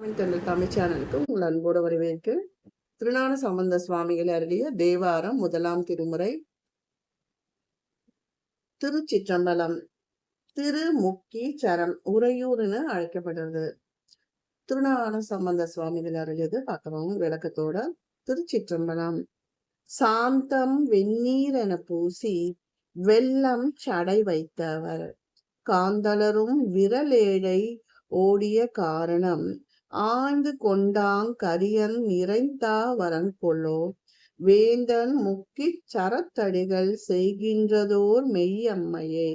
தமிழ் தமிழ் சேனலுக்கு உங்கள் அன்போடு வரவேற்கு திருநான சம்பந்த சுவாமிகள் அருளிய தேவாரம் முதலாம் திருமுறை. திருச்சிற்றம்பலம் திருமுக்கி சரம் உறையூர் என அழைக்கப்படுறது திருநான சம்பந்த சுவாமிகள் அருளியது பார்க்கவும் விளக்கத்தோட திருச்சிற்றம்பலம். சாந்தம் வெந்நீர் என பூசி வெள்ளம் சடை வைத்தவர். காந்தளரும் விரலேழை ஓடிய காரணம் ஆழ்ந்து கொண்டாங் கரியன் நிறைந்தா வரன் கொள்ளோ வேந்தன் முக்கிச் சரத்தடிகள் செய்கின்றதோர் மெய்யம்மையே.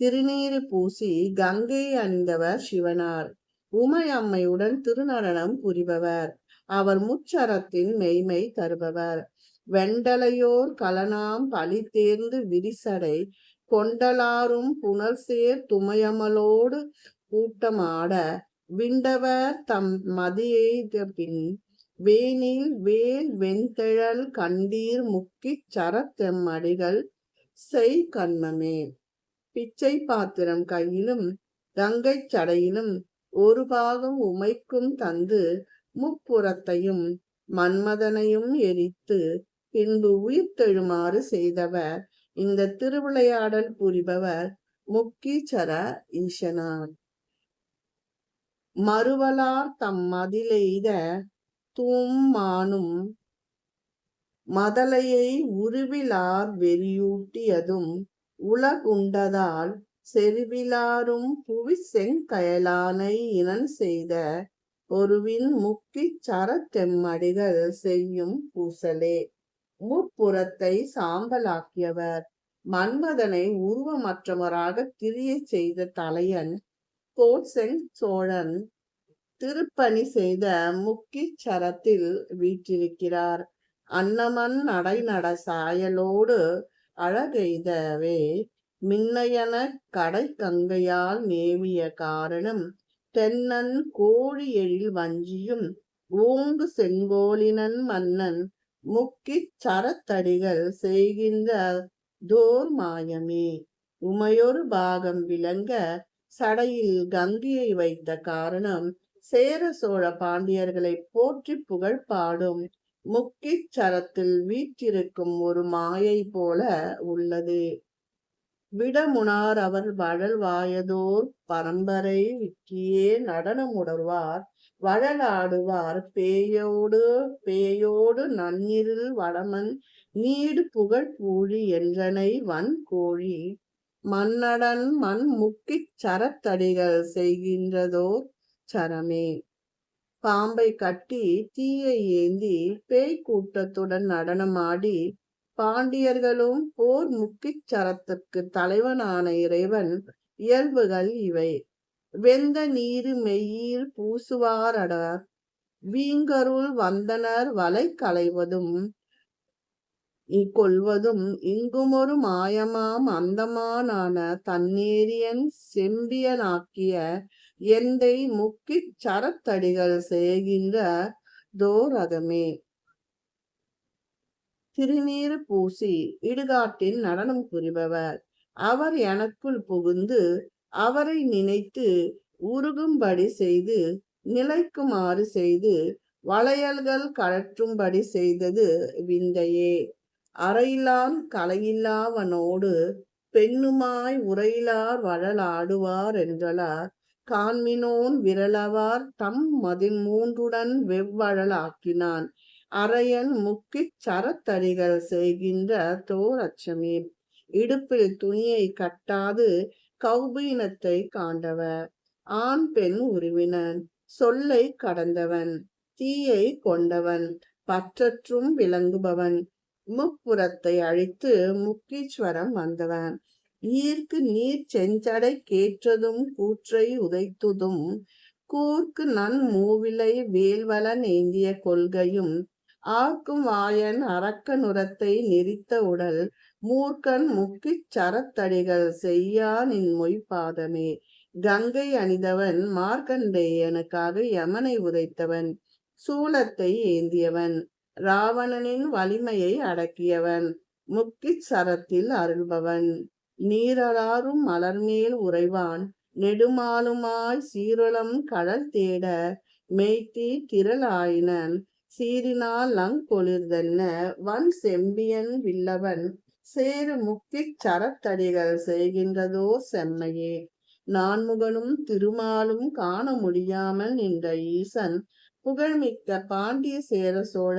திருநீறு பூசி கங்கை அணிந்தவர் சிவனார். உமையம்மையுடன் திருநடனம் புரிபவர். அவர் முச்சரத்தின் மெய்மை தருபவர். வெண்டலையோர் கலனாம் பழி தேர்ந்து விரிசடை. கொண்டலாரும் புனல் சேர் துமையமலோடு கூட்டமாட விண்டவர் தம் மதியெய்த பின் வேனில் வேல் வெண்தழல் கண்டீர் முக்கிச் சரத்தெம்மடிகள் செய் கண்மமே. பிச்சை பாத்திரம் கையிலும் கங்கைச் சடையிலும் ஒரு பாகம் உமைக்கும் தந்து முப்புறத்தையும் மன்மதனையும் எரித்து பின்பு உயிர்த்தெழுமாறு செய்தவர். இந்த திருவிளையாடல் புரிபவர் முக்கீச்சர ஈசனான் மறுவலார் தம் மதிலெய்த தூம்மானும் மதலையை உருவிலார் வெறியூட்டியதும் உலகுண்டதால் செருவிலாரும் புவி செங்கயலானை இனன் செய்த ஒருவின் முக்கிச் சரத்தெம்மடிகள் செய்யும் பூசலே. முற்புறத்தை சாம்பலாக்கியவர். மன்மதனை உருவமற்றவராக திரிய செய்த தலையன் கோட்செங் சோழன் திருப்பணி செய்த முக்கி சரத்தில் வீற்றிருக்கிறார். அன்னமன் நடைநட சாயலோடு அழகெய்தவே மின்னையன கடை கங்கையால் நேவிய காரணம் தென்னன் கோழி எழில் வஞ்சியும் ஓங்கு செங்கோலினன் மன்னன் முக்கிச் சரத்தடிகள் செய்கின்ற தோர் மாயமே உமையொரு பாகம் விளங்க சடையில் கங்கியை வைத்த காரணம் சேர சோழ பாண்டியர்களை போற்றி புகழ் பாடும். முக்கிச் சரத்தில் வீற்றிருக்கும் ஒரு மாயை போல உள்ளது. விடமுனார் அவர் வழல் வாயதோர் பரம்பரை விக்கியே நடனமுடர்வார் வழலாடுவார் பேயோடு பேயோடு நன்னிரில் வடமன் நீடு புகழ் பூழி என்றனை வன் கோழி மன்னடன் மண் முக்கிச் சரத்தடிகள் செய்கின்றதோர் சரமே. பாம்பை கட்டி தீயை ஏந்தி பேய் கூட்டத்துடன் நடனமாடி பாண்டியர்களும் போர் முக்கிச் சரத்துக்கு தலைவனான இறைவன் இயல்புகள் இவை. வெந்த நீரு மெய்யீர் பூசுவாரடர். வீங்கருள் வந்தனர் வலை களைவதும் கொள்வதும் இங்குமொரு மாயமாம் அந்தமானான தன்னேரியன் செம்பியனாக்கிய எந்தை முக்கிச் சரத்தடிகள் செய்கின்ற தோரகமே. திருநீறு பூசி இடுகாட்டில் நடனம் புரிபவர். அவர் எனக்குள் புகுந்து அவரை நினைத்து உருகும்படி செய்து நிலைக்குமாறு செய்து வளையல்கள் கழற்றும்படி செய்தது விந்தையே. அறையிலான் கலையில்லாவனோடு பெண்ணுமாய் உரையிலார் வழலாடுவார் என்றலார். காண்மினோன் விரலவார் தம் மதில் மூன்றுடன் வெவ்வழலாக்கினான். அரையன் முக்கிச் சரத்தடிகள் செய்கின்ற தோரட்சமே இடுப்பில் துணியை கட்டாது கௌபீனத்தை காண்டவர். ஆண் பெண் உருவினன் சொல்லை கடந்தவன் தீயை கொண்டவன் பற்றற்றும் விளங்குபவன் முப்புறத்தை அழித்து முக்கீஸ்வரம் வந்தவன். ஈர்க்கு நீர் செஞ்சடை கேற்றதும் கூற்றை உதைத்ததும் கூர்க்கு நன் மூவிலை வேல்வலன் ஏந்திய கொள்கையும் ஆக்கும் வாயன் அரக்க நுரத்தை நெறித்த உடல் மூர்க்கன் முக்கிச் சரத்தடிகள் செய்யான் இன் மொய்பாதமே. கங்கை அணிந்தவன் மார்க்கண்டேயனுக்காக யமனை உதைத்தவன் சூலத்தை ஏந்தியவன். ராவணனின் வலிமையை அடக்கியவன். முக்கிச் சரத்தில் அருள்பவன். நீரலாரும் மலர்மேல் உறைவான். நெடுமாலுமாய் சீரளம் கடல் தேட மெய்த்தி திரளாயினன். சீரினால் லங்கொளிர்தென்ன வன் செம்பியன் வில்லவன். சேரு முக்கிச் சரத்தடிகள் செய்கின்றதோ செம்மையே. நான்முகனும் திருமாலும் காண முடியாமல் நின்ற ஈசன் புகழ்மிக்க பாண்டிய சேர சோழ.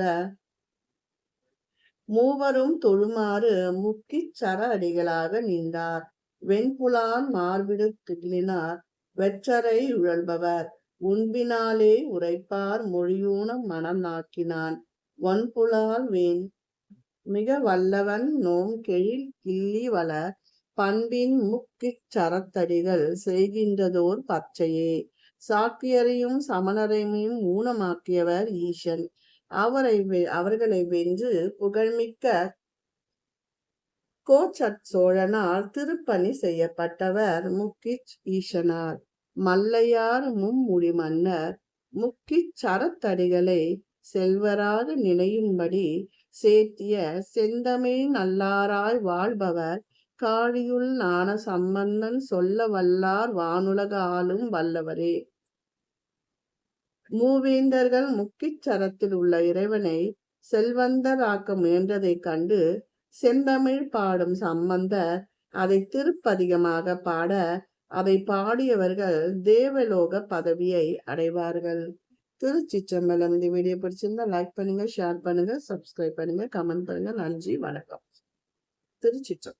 மூவரும் தொழுமாறு முக்கி சர அடிகளாக நின்றார். வெண்புலான் மார்பிடு திகிலினார். வெற்றரை உழல்பவர் உண்பினாலே உரைப்பார் மொழியூன மனம் நாக்கினான். ஒன்புலால் வேன் மிக வல்லவன் நோம் கெழில் கிள்ளி வள பண்பின் முக்கிச் சரத்தடிகள் செய்கின்றதோர் பச்சையே. சாக்கியரையும் சமணரையும் ஊனமாக்கியவர் ஈசன். அவரை அவர்களை வென்று புகழ்மிக்க கோச்சட் சோழனார் திருப்பணி செய்யப்பட்டவர் முக்கிச் ஈசனார். மல்லையார் மும்முடி மன்னர் முக்கிச் சரத்தடிகளை செல்வராக நினையும்படி சேர்த்திய செந்தமே நல்லாராய் வாழ்பவர் காழியுள் ஞான சம்பந்தன் சொல்ல வல்லார் வானுலக ஆளும் வல்லவரே. மூவேந்தர்கள் முக்கிச் சரத்தில் உள்ள இறைவனை செல்வந்தராக்க முயன்றதைக் கண்டு செந்தமிழ் பாடும் சம்பந்தர் அதை திருப்பதிகமாக பாட அதை பாடியவர்கள் தேவலோக பதவியை அடைவார்கள். திருச்சிற்றம்பலம் இந்த வீடியோ பிடிச்சிருந்தா லைக் பண்ணுங்க ஷேர் பண்ணுங்க சப்ஸ்கிரைப் பண்ணுங்க கமெண்ட் பண்ணுங்க. நன்றி வணக்கம். திருச்சிற்றம்